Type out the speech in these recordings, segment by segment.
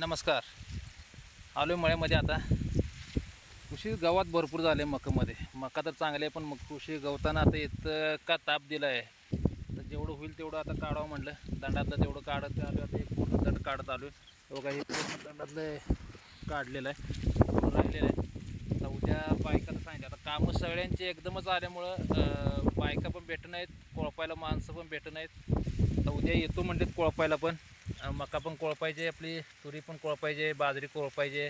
नमस्कार. आलो आहे मळ्यामध्ये आता. उशीर गवत भरपूर झाले मकामध्ये. मका तर चांगले आहे पण मग उशीर गवताना आता इतका का ताप दिला आहे तर जेवढं होईल तेवढं आता काढावं म्हटलं. दंडातलं तेवढं काढत आलो आता एक पूर्ण दंड काढत आलो आहे. बघा हे पूर्ण दंडातलं काढलेलं आहे. राहिलेलं आहे. आता उद्या बायकाला सांगितलं आता कामं सगळ्यांची एकदमच आल्यामुळं बायका पण भेटत नाहीत कोळपायला माणसं पण भेटत नाहीत. आता उद्या येतो म्हणतात कोळपायला पण. मका पण कोळपायचे आपली तुरी पण कोळपायचे बाजरी कोळपायचे.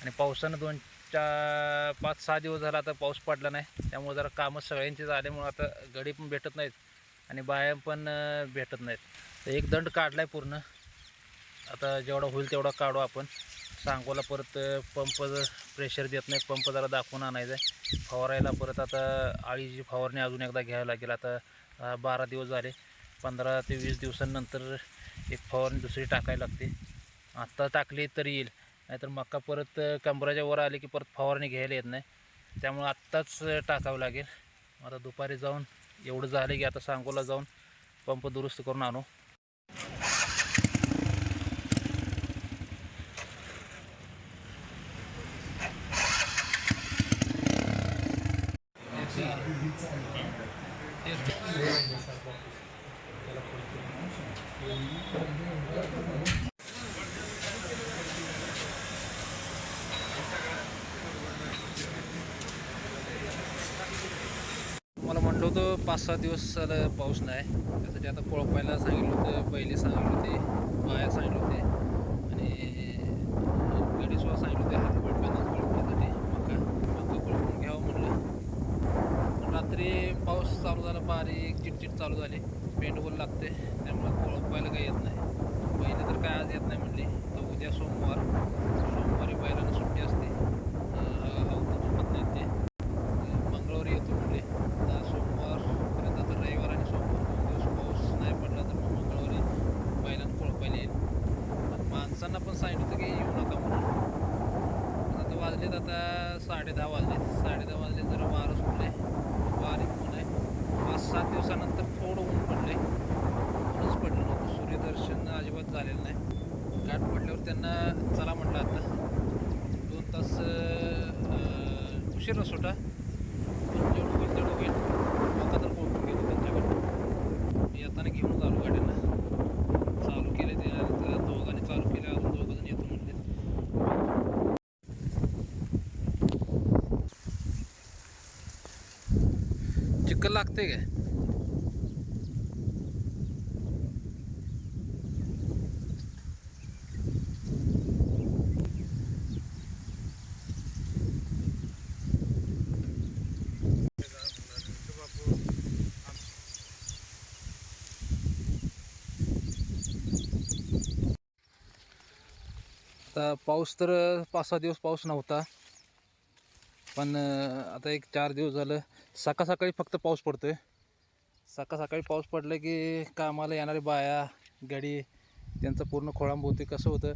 आणि पावसानं दोन चार पाच सहा दिवस झाला आता पाऊस पडला नाही. त्यामुळे जरा कामं सगळ्यांची झाल्यामुळं आता गडी पण भेटत नाहीत आणि बाया पण भेटत नाहीत. तर एक दंड काढला आहे पूर्ण. आता जेवढा होईल तेवढा काढू आपण. सांगोला परत पंप प्रेशर देत नाही पंप जरा दाखवून आणायचा आहे फवारायला परत आता आळीची फवारणी अजून एकदा घ्यावी लागेल. आता बारा दिवस झाले. पंधरा ते वीस दिवसांनंतर एक फवारणी दुसरी टाकायला लागते. आत्ता टाकली तरी येईल. नाहीतर मका परत कंबराच्या वर आले की परत फवारणी घ्यायला येत नाही. त्यामुळं आत्ताच टाकावं लागेल. आता दुपारी जाऊन एवढं झालं की आता सांगोला जाऊन पंप दुरुस्त करून आणू. Thank you. होतं पाच सहा दिवस झालं पाऊस नाही. त्यासाठी आता कोळपायला सांगितलं होतं पहिले सांगितलं होते बाया सांगितलं होते. आणि गडीसुद्धा सांगितलं होते हात कोळप्यानं कोळपण्यासाठी मका मका कोळपून घ्यावं म्हणलं. पण रात्री पाऊस चालू झाला बारीक चिटचिट चालू झाली. पेंडवल लागते त्यामुळे कोळपायला काही येत नाही. पहिले तर काय आज येत नाही म्हणली. तर उद्या सोमवार बैलांना सुट्टी असते अं, अवतं झोपत नाही ते मंगळवारी येतो म्हणले आता सोमवारपर्यंत आता रविवार आणि सोमवार दोन दिवस पाऊस नाही पडला तर मग मंगळवारी बैलांना कोळपायला येईल त्यांना पण सांगितलं होतं की येऊ नका म्हणून. आता वाजलेत आता साडे दहा वाजलेत. साडे दहा वाजले जरा वारं उठले बारीक ऊन आहे. पाच सात दिवसानंतर थोडं ऊन पडले ऊनच पडलं नव्हतं. सूर्यदर्शन अजिबात झालेलं नाही. गाठ पडल्यावर त्यांना चला म्हटलं आता. दोन तास उशीर उशिरा सुटा पण जेवढं होईल तेवढं होईल आता तर पोहोचून गेलो त्यांच्याकडे मी येताना घेऊन आलो गाड्यांना चालू केले ते आता दोघांनी चालू केले अजून दोघं जण येतो म्हणले चिकल लागते काय? आता पाऊस तर पाच सहा दिवस पाऊस नव्हता. पण आता एक चार दिवस झालं सकाळ सकाळी फक्त पाऊस पडतो आहे सकाळ सकाळी पाऊस पडलं की कामाला येणारे बाया गडी त्यांचं पूर्ण खोळांब होते कसं होतं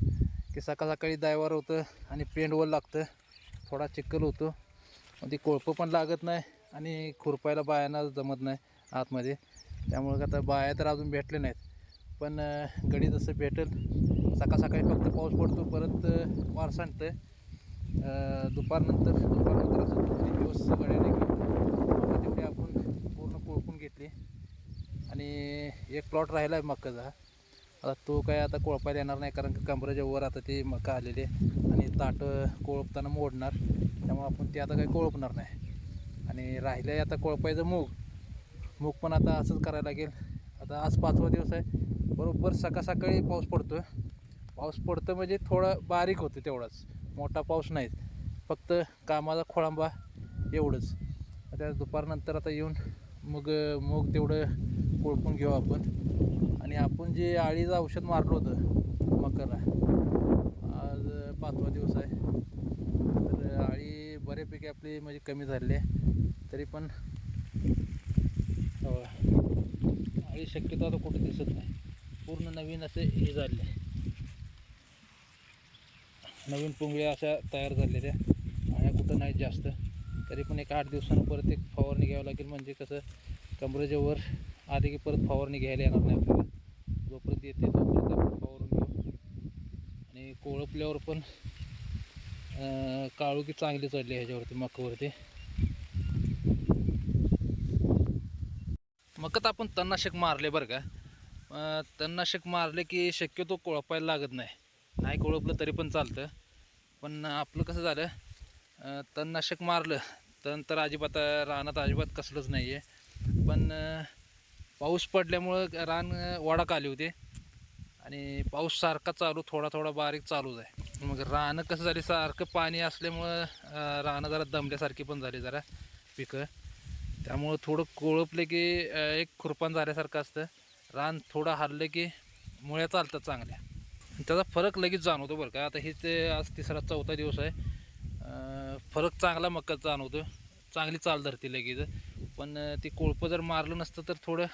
की सकाळ सकाळी दायवार होतं आणि पेंडवर लागतं थोडा चिखल होतो. ती कोळपं पण लागत नाही आणि खुरपायला बायांना जमत नाही आतमध्ये. त्यामुळं आता बाया तर अजून भेटले नाहीत. पण गडी जसं भेटेल सकाळ सकाळी फक्त पाऊस पडतो परत वार सांडतं दुपारनंतर दुपारनंतर असं दोन तीन दिवस गड्याने मका तेवढे आपण पूर्ण कोळपून घेतली. आणि एक प्लॉट राहिला आहे मकाचा आता तो काय आता कोळपायला येणार नाही कारण की कमरेच्या वर आता ते मका आलेले आणि ताटं कोळपताना मोडणार. त्यामुळे आपण ते आता काही कोळपणार नाही. आणि राहिलं आहे आता कोळपायचं मूग. मूग पण आता असंच करायला लागेल. आता आज पाचवा दिवस आहे. बरोबर सकाळ सकाळी पाऊस पडतो पाऊस पडतो म्हणजे थोडं बारीक होतं तेवढाच. मोठा पाऊस नाही फक्त कामाचा खोळंबा एवढंच. त्या दुपारनंतर आता येऊन मग मूग तेवढं कोळपून घेऊ आपण. आणि आपण जे आळीचं औषध मारलं होतं मकाला आज पाचवा दिवस आहे. तर आळी बऱ्यापैकी आपली म्हणजे कमी झालेली आहे. तरी पण आळी शक्यतो आता कुठे दिसत नाही. पूर्ण नवीन असे हे झाले नवीन पुंगळ्या अशा तयार झालेल्या आणि कुठं नाही जास्त. तरी पण एक आठ दिवसानं परत एक फवारणी घ्यावं लागेल. म्हणजे कसं कमरेच्या वर की परत फवारणी घ्यायला येणार नाही आपल्याला. जोपर्यंत येते तोपर्यंत आपण फवारून घेऊ. आणि कोळपल्यावर पण अं, काळुकी चांगली चढली ह्याच्यावरती मकावरती. मकत आपण तणनाशक मारले बरं का. तणनाशक मारले की शक्यतो कोळपायला लागत नाही. नाही कोळपलं तरी पण चालतं. पण आपलं कसं झालं तणनाशक मारलं तण तर अजिबात रानात अजिबात कसलंच नाही आहे पण पाऊस पडल्यामुळं रान अं, वाडाक आली होती. आणि पाऊस सारखा चालू थोडा थोडा बारीक चालूच आहे. मग रानं कसं झाली सारखं पाणी असल्यामुळं रानं जरा दमल्यासारखी पण झाली जरा पिकं. त्यामुळं थोडं कोळपले की एक खुरपान झाल्यासारखं असतं. रान थोडं हरलं की मुळ्या चालतात चांगल्या. त्याचा फरक लगेच जाणवतो बरं का. आता हे ते आज तिसरा चौथा दिवस आहे. फरक चांगला मक्का जाणवतो चांगली चाल धरते लगेच. पण ती कोळपं जर मारलं नसतं तर थोडं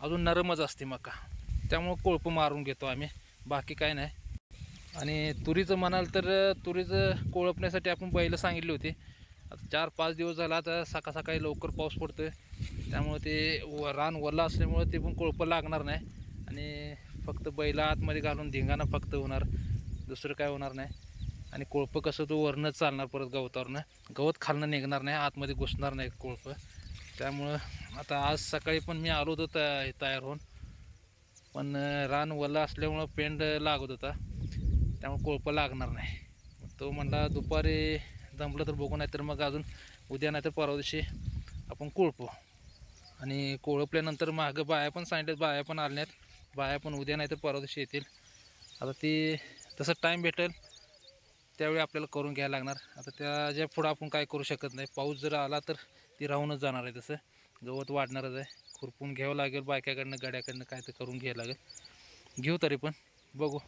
अजून नरमच असते मका त्यामुळं कोळपं मारून घेतो आम्ही. बाकी काय नाही. आणि तुरीचं म्हणाल तर तुरीचं कोळपण्यासाठी आपण बैलं सांगितली होती. आता चार पाच दिवस झाला आता सकाळ सकाळी लवकर पाऊस पडतोय. त्यामुळे ते व रान वल्ला असल्यामुळं ते पण कोळपं लागणार नाही. आणि फक्त बैला आतमध्ये घालून धिंगाणं फक्त होणार दुसरं काय होणार नाही. आणि कोळपं कसं तो वरनंच चालणार परत गवतावरनं? गवत खालनं निघणार नाही आतमध्ये घुसणार नाही कोळपं. त्यामुळं आता आज सकाळी पण मी आलो होतो त तयार होऊन. पण रान वलं असल्यामुळं पेंड लागत होता. त्यामुळे कोळपं लागणार नाही. तो म्हणला दुपारी जमलं तर बघू नाही तर मग अजून उद्या नाही तर परवा दिवशी आपण कोळपू. आणि कोळपल्यानंतर मागं बाया पण सांगितल्यात बाया पण आल्या आहेत बाया पण उद्या नाही तर परवा दिवशी येतील. आता ती तसं टाईम भेटेल त्यावेळी आपल्याला करून घ्यायला लागणार. आता त्याच्या पुढं आपण काय करू शकत नाही. पाऊस जर आला तर ती राहूनच जाणार आहे तसं. गवत वाढणारच आहे. खुरपून घ्यावं लागेल बायकाकडनं गाड्याकडनं काय तर करून घ्यायला लागेल. घेऊ तरी पण. बघू.